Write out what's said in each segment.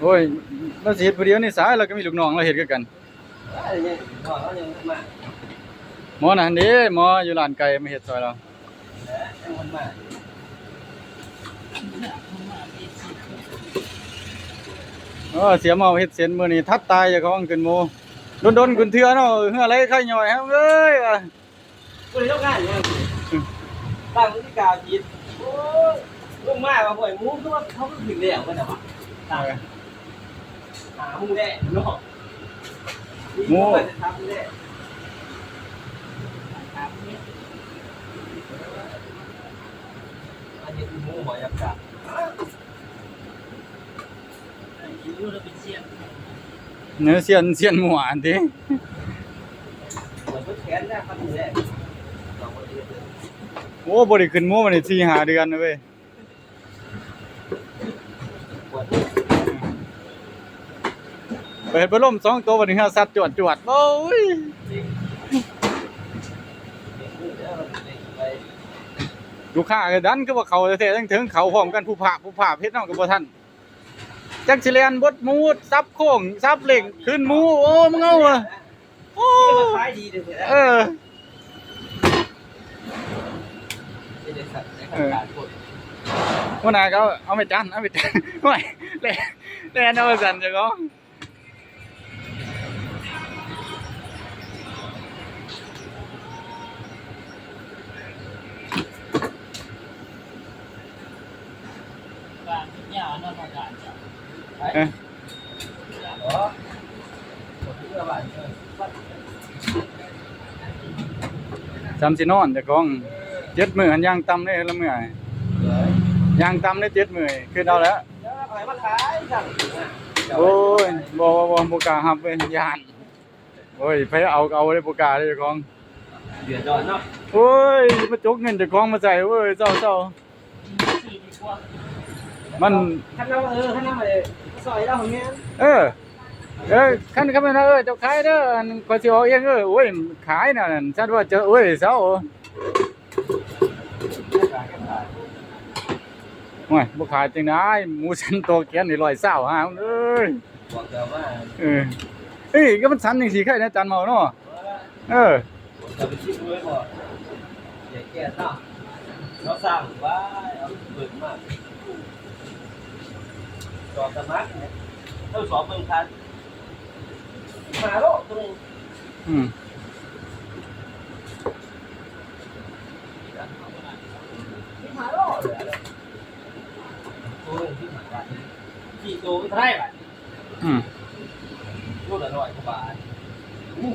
โอ้ยเราสิเฮ็ดผู้เดียวนี่สายเราก็มีลูกน้องเราเฮ็ดคือกันอะไรเนี่ยก่อนเขายังมาหมอน่ะหั่นเด้หมออยู่ร้านไก่มาเฮ็ดซอยเรายังมันมาเออเสียเมาเฮ็ดเส้นมื้อนี้ทัดตายเจ้าของขึ้นหมู่ดนๆขึ้นเทื่อเนาะเฮืออะไรไข่ย่อยฮะเอ้ยว่ะก็เลยต้องการเนี่ยตั้งพฤติการผิดโอ้ย ลูกมาว่าบ่อยมูก็ว่าเขาก็ถึงแล้วกันนะวะตั้งหามูแน่เนาะมูจะทำแน่อันนี้คือมูหมอยากาเนื้อเสียนเสียนหมู่อันติเหมือนแขนนะครับนี่แหละลองมาดูเลยโอ้บ่ได้ขึ้นหมู่มานี่4-5เดือนแล้วเว้ย ปวด เปิดพัดลมสองตัวบัดนี้ฮะสัตว์จวดจวดโอ้ยลูกค้าก็ดันคือว่าเขาแท้ๆทั้งถึงเขาพร้อมกันผู้ผาผู้ผาเฮ็ดนำก็บ่ทันจักสิแล่นบดมูดซับโค้งซับเหล่งขึ้นมูโอ้มึงเอาอะโอ้เออเป็นเด็กสันขนาดกดหัวหน้าก็เอาไปจานเอาไปจานไม่แล่แล่เอาสั่นจังก็าดเลย จำสินอนเจ้าของเจ็ดมื้อหันย่างต่ำได้ละมื้อเหราอย่างงต่ำได้เจ็ดมื้อคือเอาแล้วเดี๋ยวเอาไปมาขายสั่งโอ้ยบ่บ่บ่บ่กล้ารับเว้ยย่านโอ้ยไผเอาก็เอาได้บ่กล้าเด้เจ้าของเดือดร้อนเนาะโอ้ยมาจกเงินเจ้าของมาใส่เว้ยเจ้าเจ้า มันขั้นน้ำเออขั้นน้ำอะไรซอยเราของเงี้ยเออเออคันคำนั้นเออเจ้าขายเด้ออันก็สิออกเองเออโอ้ยขายน่ะนั่นฉันว่าเจอโอ้ยเจ้าโอ้ยบ่ขายจังได๋หมูสันโตเกียนนี่120หาเอ้ยบอกแต่ว่าเออเอ้ยก็มันสันจังซี่ใครนะจันเมาเนาะเออจะไปชิมด้วยก่อนอย่าแก้ตั้งเราสั่งว่าเอาเบิกมาก จอดสมัครเนี่ยเท่าสอบเมืองพันมาโลกตรงอืมมาโลกเลยโอ้ยที่มาได้กี่ตัวเท่าไหร่บาทอืมรูละร้อยกว่าบาทอู้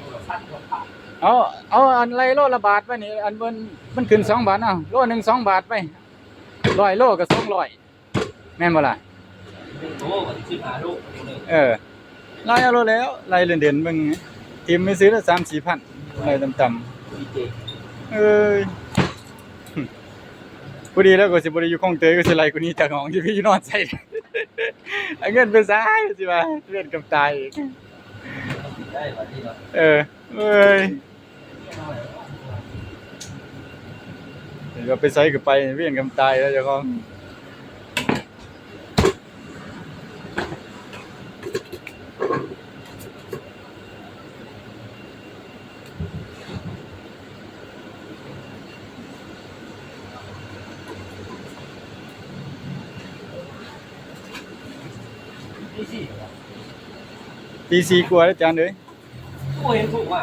รูละพันกว่าบาทเอาเอาอันไรโลละบาทไปนี่อันมันมันขึ้น2บาทเอาโลหนึ่ง2บาทไป100โลก็200แม่นบ่ล่ะหนึ่ง โลกับสิบห้าโลตัวหนึ่งเออไล่เอาโลแล้วไล่เด่นๆเบิ่งทีมไม่ซื้อละ3-4,000ไล่ต่ำดีเจๆเอ้ยพอดีแล้วก็สิบ่ได้อยู่คลองเตยก็สิไล่กูนี้จากห้องที่พี่นอนใส่เอาเงินไปซ้ายสิว่าเล่นกับตายอีกได้แบบนี้เนาะเออเอ้ยเดี๋ยวไปใส่ก็ไปเวียนกับตายแล้วเจ้าของ PC ကိုရတဲ့ကြမ်းတွေကိုရင်ကိုကပါ